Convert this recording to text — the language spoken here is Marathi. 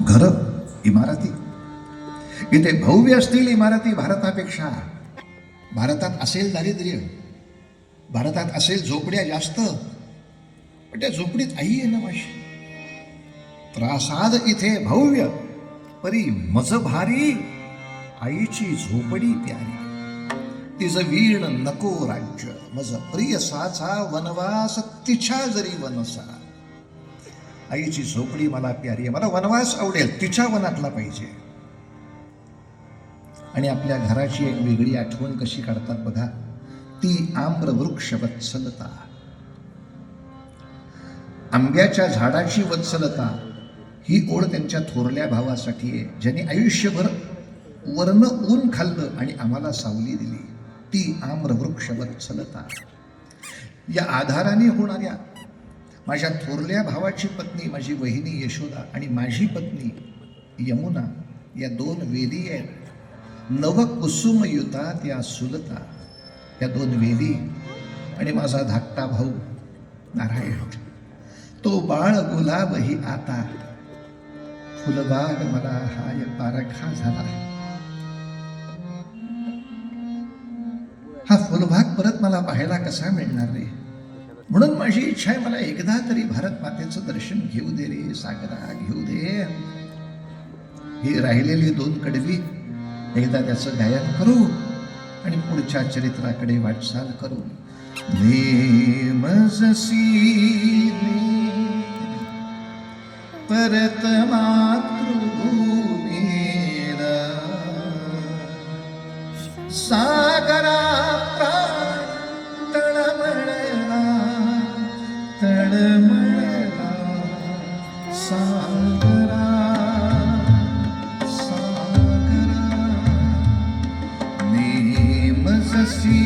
घर इमारती. इथे भव्य असतील इमारती भारतापेक्षा. भारतात असेल दारिद्र्य. भारतात असेल झोपड्या जास्त. पण त्या झोपडीत आई आहे ना माझी त्रासाद इथे भव्य. परी मज भारी आईची झोपडी प्यारी. तिचं वीण नको राज्य. मज प्रिय साचा वनवास तिच्या जरी वनसा. आईची झोपडी मला प्यारी आहे. मला वनवास आवडेल. तिच्या वनातला पाहिजे. आणि आपल्या घराची एक वेगळी आठवण कशी काढतात बघा. ती आम्रवृक्ष वत्सलता आंब्याच्या झाडाची वत्सलता ही ओढ त्यांच्या थोरल्या भावासाठी आहे. ज्यांनी आयुष्यभर वर्ण ऊन खाल्लं आणि आम्हाला सावली दिली. ती आम्र वृक्ष वत्सलता या आधाराने होणाऱ्या माझ्या थोरल्या भावाची पत्नी माझी वहिनी यशोदा आणि माझी पत्नी यमुना या दोन वेदी आहेत. नवकुसुमयुता त्या सुलता या दोन वेली आणि माझा धाकटा भाऊ नारायण. तो बाळ गुलाबही आता. फुलबाग मला हाय पारखा झाला. हा फुलबाग परत मला पाहायला कसा मिळणार रे? म्हणून माझी इच्छा आहे मला एकदा तरी भारत मातेचं दर्शन घेऊ दे रे सागरा घेऊ दे. ही राहिलेली दोन कडवी एकदा त्याचं गायन करू आणि पुढच्या चरित्राकडे वाटचाल करू. नेमजसी परत मातृभूमीला सा तळमळला सागरा सागरा। नेमजसी